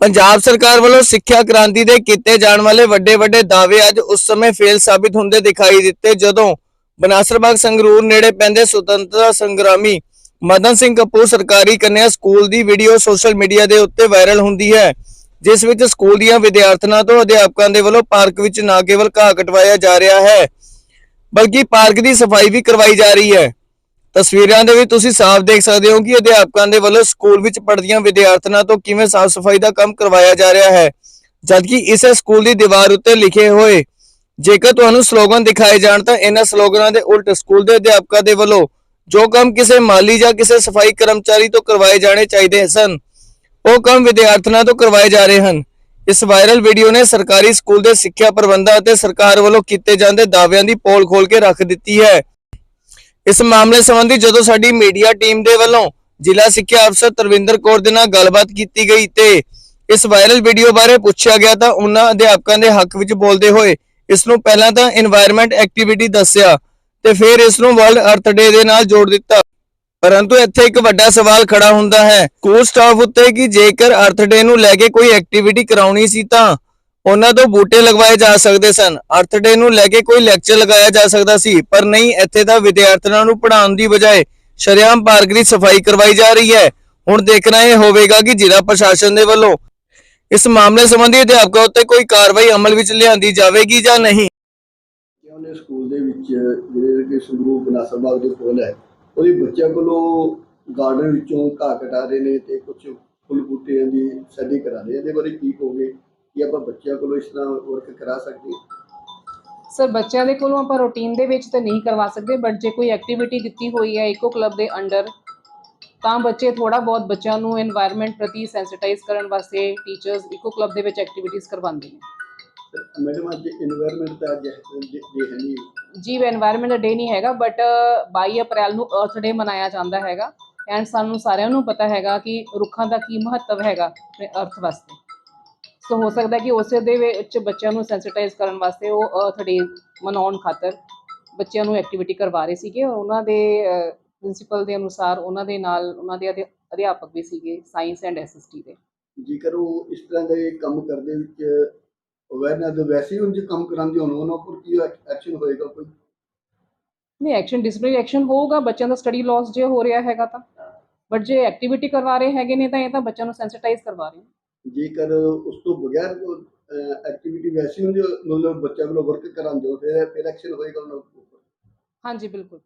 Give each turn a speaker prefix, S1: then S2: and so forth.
S1: ਪੰਜਾਬ ਸਰਕਾਰ ਵੱਲੋਂ ਸਿੱਖਿਆ ਕ੍ਰਾਂਤੀ ਦੇ ਕੀਤੇ ਜਾਣ ਵਾਲੇ ਵੱਡੇ ਵੱਡੇ ਦਾਅਵੇ ਅੱਜ ਉਸ ਸਮੇਂ ਫੇਲ ਸਾਬਿਤ ਹੁੰਦੇ ਦਿਖਾਈ ਦਿੱਤੇ, ਜਦੋਂ ਬਨਾਸਰਬਾਗ ਸੰਗਰੂਰ ਨੇੜੇ ਪੈਂਦੇ ਸੁਤੰਤਰਤਾ ਸੰਗਰਾਮੀ ਮਦਨ ਸਿੰਘ ਕਪੂਰ ਸਰਕਾਰੀ ਕੰਨਿਆ ਸਕੂਲ ਦੀ ਵੀਡੀਓ ਸੋਸ਼ਲ ਮੀਡੀਆ ਦੇ ਉੱਤੇ ਵਾਇਰਲ ਹੁੰਦੀ ਹੈ, ਜਿਸ ਵਿੱਚ ਸਕੂਲ ਦੀਆਂ ਵਿਦਿਆਰਥਣਾਂ ਤੋਂ ਅਧਿਆਪਕਾਂ ਦੇ ਵੱਲੋਂ ਪਾਰਕ ਵਿੱਚ ਨਾ ਕੇਵਲ ਘਾਹ ਕਟਵਾਇਆ ਜਾ ਰਿਹਾ ਹੈ, ਬਲਕਿ ਪਾਰਕ ਦੀ ਸਫ਼ਾਈ ਵੀ ਕਰਵਾਈ ਜਾ ਰਹੀ ਹੈ। ਤਸਵੀਰਾਂ ਦੇ ਵਿੱਚ ਤੁਸੀਂ ਸਾਫ਼ ਦੇਖ ਸਕਦੇ ਹੋ ਕਿ ਅਧਿਆਪਕਾਂ ਦੇ ਵੱਲੋਂ ਸਕੂਲ ਵਿੱਚ ਪੜ੍ਹਦੀਆਂ ਵਿਦਿਆਰਥਣਾਂ ਤੋਂ ਕਿਵੇਂ ਸਾਫ਼ ਸਫ਼ਾਈ ਦਾ ਕੰਮ ਕਰਵਾਇਆ ਜਾ ਰਿਹਾ ਹੈ, ਜਦਕਿ ਇਸੇ ਸਕੂਲ ਦੀ ਦੀਵਾਰ ਉੱਤੇ ਲਿਖੇ ਹੋਏ, ਜੇਕਰ ਤੁਹਾਨੂੰ ਸਲੋਗਨ ਦਿਖਾਏ ਜਾਣ ਤਾਂ ਇਹਨਾਂ ਸਲੋਗਨਾਂ ਦੇ ਉਲਟ ਸਕੂਲ ਦੇ ਅਧਿਆਪਕਾਂ ਦੇ ਵੱਲੋਂ ਜੋ ਕੰਮ ਕਿਸੇ ਮਾਲੀ ਜਾਂ ਕਿਸੇ ਸਫ਼ਾਈ ਕਰਮਚਾਰੀ ਤੋਂ ਕਰਵਾਏ ਜਾਣੇ ਚਾਹੀਦੇ ਸਨ, ਉਹ ਕੰਮ ਵਿਦਿਆਰਥਣਾਂ ਤੋਂ ਕਰਵਾਏ ਜਾ ਰਹੇ ਹਨ। ਇਸ ਵਾਇਰਲ ਵੀਡੀਓ ਨੇ ਸਰਕਾਰੀ ਸਕੂਲ ਦੇ ਸਿੱਖਿਆ ਪ੍ਰਬੰਧਾਂ ਅਤੇ ਸਰਕਾਰ ਵੱਲੋਂ ਕੀਤੇ ਜਾਂਦੇ ਦਾਅਵਿਆਂ ਦੀ ਪੋਲ ਖੋਲ ਕੇ ਰੱਖ ਦਿੱਤੀ ਹੈ। ਇਸ ਮਾਮਲੇ ਸੰਬੰਧੀ ਜਦੋਂ ਸਾਡੀ ਮੀਡੀਆ ਟੀਮ ਦੇ ਵੱਲੋਂ ਜ਼ਿਲ੍ਹਾ ਸਿੱਖਿਆ ਅਫਸਰ ਤਰਵਿੰਦਰ ਕੌਰ ਦੇ ਨਾਲ ਗੱਲਬਾਤ ਕੀਤੀ ਗਈ ਤੇ ਇਸ ਵਾਇਰਲ ਵੀਡੀਓ ਬਾਰੇ ਪੁੱਛਿਆ ਗਿਆ ਤਾਂ ਉਹਨਾਂ ਅਧਿਆਪਕਾਂ ਦੇ ਹੱਕ ਵਿੱਚ ਬੋਲਦੇ ਹੋਏ ਇਸ ਨੂੰ ਪਹਿਲਾਂ ਤਾਂ এনवायरमेंट ਐਕਟੀਵਿਟੀ ਦੱਸਿਆ ਤੇ ਫਿਰ ਇਸ ਨੂੰ ਵਰਲਡ ਅਰਥ ਡੇ ਦੇ ਨਾਲ ਜੋੜ ਦਿੱਤਾ। ਪਰੰਤੂ ਇੱਥੇ ਇੱਕ ਵੱਡਾ ਸਵਾਲ ਖੜਾ ਹੁੰਦਾ ਹੈ। ਸਕੂਲ ਸਟਾਫ ਉੱਤੇ ਕਿ ਜੇਕਰ ਅਰਥ ਡੇ ਨੂੰ ਲੈ ਕੇ ਕੋਈ ਐਕਟੀਵਿਟੀ ਕਰਾਉਣੀ ਸੀ ਤਾਂ ਉਹਨਾਂ ਤੋਂ ਬੂਟੇ ਲਗਵਾਏ ਜਾ ਸਕਦੇ ਸਨ। ਅਰਥ ਡੇ ਨੂੰ ਲੈ ਕੇ ਕੋਈ ਲੈਕਚਰ ਲਗਾਇਆ ਜਾ ਸਕਦਾ ਸੀ, ਪਰ ਨਹੀਂ, ਇੱਥੇ ਤਾਂ ਵਿਦਿਆਰਥੀਆਂ ਨੂੰ ਪੜ੍ਹਾਉਣ ਦੀ ਬਜਾਏ ਸ਼ਰੇਆਮ ਪਾਰਕ ਦੀ ਸਫ਼ਾਈ ਕਰਵਾਈ ਜਾ ਰਹੀ ਹੈ। ਹੁਣ ਦੇਖਣਾ ਇਹ ਹੋਵੇਗਾ ਕਿ ਜ਼ਿਲ੍ਹਾ ਪ੍ਰਸ਼ਾਸਨ ਦੇ ਵੱਲੋਂ ਇਸ ਮਾਮਲੇ ਸੰਬੰਧੀ ਅਧਿਆਪਕਾਂ ਉੱਤੇ ਕੋਈ ਕਾਰਵਾਈ ਅਮਲ ਵਿੱਚ ਲਿਆਂਦੀ ਜਾਵੇਗੀ ਜਾਂ ਨਹੀਂ।
S2: ਕਿ ਉਹਨੇ ਸਕੂਲ ਦੇ ਵਿੱਚ ਜਿਹੜੇ ਕਿ ਸੰਗਰੂਰ ਬਨਾਸਰ ਬਾਗ ਦੇ ਕੋਲ ਹੈ, ਉਹਦੇ ਬੱਚਿਆਂ ਕੋਲੋਂ ਗਾਰਡਨ ਵਿੱਚੋਂ ਘਾਹ ਕਟਾ ਰਹੇ ਨੇ ਤੇ ਕੁਝ ਫੁੱਲ ਬੂਟਿਆਂ ਦੀ ਸੈਟਿੰਗ ਕਰਾ ਰਹੇ ਇਹਦੇ ਬਾਰੇ ਕੀ ਕਹੋਗੇ? ਕਿ ਆਪਾਂ ਬੱਚਿਆਂ ਕੋਲੋਂ ਇਸ ਤਰ੍ਹਾਂ ਵਰਕ ਕਰਾ ਸਕਦੇ
S3: ਸਰ ਬੱਚਿਆਂ ਦੇ ਕੋਲੋਂ ਆਪਾਂ ਰੂਟੀਨ ਦੇ ਵਿੱਚ ਤਾਂ ਨਹੀਂ ਕਰਵਾ ਸਕਦੇ ਬਟ ਜੇ ਕੋਈ ਐਕਟੀਵਿਟੀ ਦਿੱਤੀ ਹੋਈ ਹੈ ਇਕੋ ਕਲੱਬ ਦੇ ਅੰਡਰ ਤਾਂ ਬੱਚੇ ਥੋੜਾ ਬਹੁਤ ਬੱਚਿਆਂ ਨੂੰ এনवायरमेंट ਪ੍ਰਤੀ ਸੈਂਸਿਟਾਈਜ਼ ਕਰਨ ਵਾਸਤੇ ਟੀਚਰਸ ਇਕੋ ਕਲੱਬ ਦੇ ਵਿੱਚ ਐਕਟੀਵਿਟੀਜ਼ ਕਰਵਾਉਂਦੇ ਨੇ।
S2: ਮੈਡਮ ਅੱਜ এনवायरमेंਟ ਦਾ ਅੱਜ ਹੈ ਨਹੀਂ।
S3: ਜੀ এনवायरमेंट ਦਾ ਡੇ ਨਹੀਂ ਹੈਗਾ ਬਟ 22 ਅਪ੍ਰੈਲ ਨੂੰ ਅਰਥ ਡੇ ਮਨਾਇਆ ਜਾਂਦਾ ਹੈਗਾ ਐਂਡ ਸਾਨੂੰ ਸਾਰਿਆਂ ਨੂੰ ਪਤਾ ਹੈਗਾ ਕਿ ਰੁੱਖਾਂ ਦਾ ਕੀ ਮਹੱਤਵ ਹੈਗਾ ਅਰਥ ਵਾਸਤੇ। ਸੋ ਹੋ ਸਕਦਾ ਕਿ ਉਸੇ ਦੇ ਵਿੱਚ ਬੱਚਿਆਂ ਨੂੰ ਸੈਂਸਿਟਾਈਜ਼ ਕਰਨ ਵਾਸਤੇ ਉਹ ਅਰਥ ਡੇ ਮਨਾਉਣ ਖਾਤਰ ਬੱਚਿਆਂ ਨੂੰ ਐਕਟੀਵਿਟੀ ਕਰਵਾ ਰਹੇ ਸੀਗੇ। ਔਰ ਉਹਨਾਂ ਦੇ ਪ੍ਰਿੰਸੀਪਲ ਦੇ ਅਨੁਸਾਰ ਉਹਨਾਂ ਦੇ ਨਾਲ ਉਹਨਾਂ ਦੇ ਅਧਿ- ਅਧਿਆਪਕ ਵੀ ਸੀਗੇ ਸਾਇੰਸ ਐਂਡ ਐਸਐਸਟੀ ਦੇ।
S2: ਜੇਕਰ ਉਹ ਇਸ ਤਰ੍ਹਾਂ ਦੇ ਕੰਮ ਕਰਦੇ ਵਿੱਚ ਅਵੇਅਰਨੈਸ ਦੇ ਵੈਸੇ ਹੀ ਉਂਝ ਕੰਮ ਕਰਾਉਂਦੇ ਹੋਣ ਉਹਨਾਂ ਉੱਪਰ ਕੀ ਐਕਸ਼ਨ ਹੋਏਗਾ ਕੋਈ?
S3: ਨਹੀਂ ਐਕਸ਼ਨ ਡਿਸਪਲਿਨਰੀ ਐਕਸ਼ਨ ਹੋਊਗਾ ਬੱਚਿਆਂ ਦਾ ਸਟੱਡੀ ਲਾਸ ਜੇ ਹੋ ਰਿਹਾ ਹੈਗਾ ਤਾਂ। ਬਟ ਜੇ ਐਕਟੀਵਿਟੀ ਕਰਵਾ ਰਹੇ ਹੈਗੇ ਨੇ ਤਾਂ ਇਹ ਤਾਂ ਬੱਚਿਆਂ ਨੂੰ ਸੈਂਸਿਟਾਈਜ਼ ਕਰਵਾ ਰਹੇ ਨੇ।
S2: ਜੇਕਰ ਉਸ ਤੋਂ ਬਗੈਰ ਐਕਟੀਵਿਟੀ ਵੈਸੀ ਹੁੰਦੀ ਮਤਲਬ ਬੱਚਾ ਕੋਲੋਂ ਵਰਕ ਕਰਾਉਂਦੇ ਹੋ, ਫਿਰ ਫਿਰ ਐਕਸ਼ਨ ਹੋਏਗਾ ਉਹਨਾਂ ਉੱਪਰ?
S3: ਹਾਂਜੀ, ਬਿਲਕੁਲ।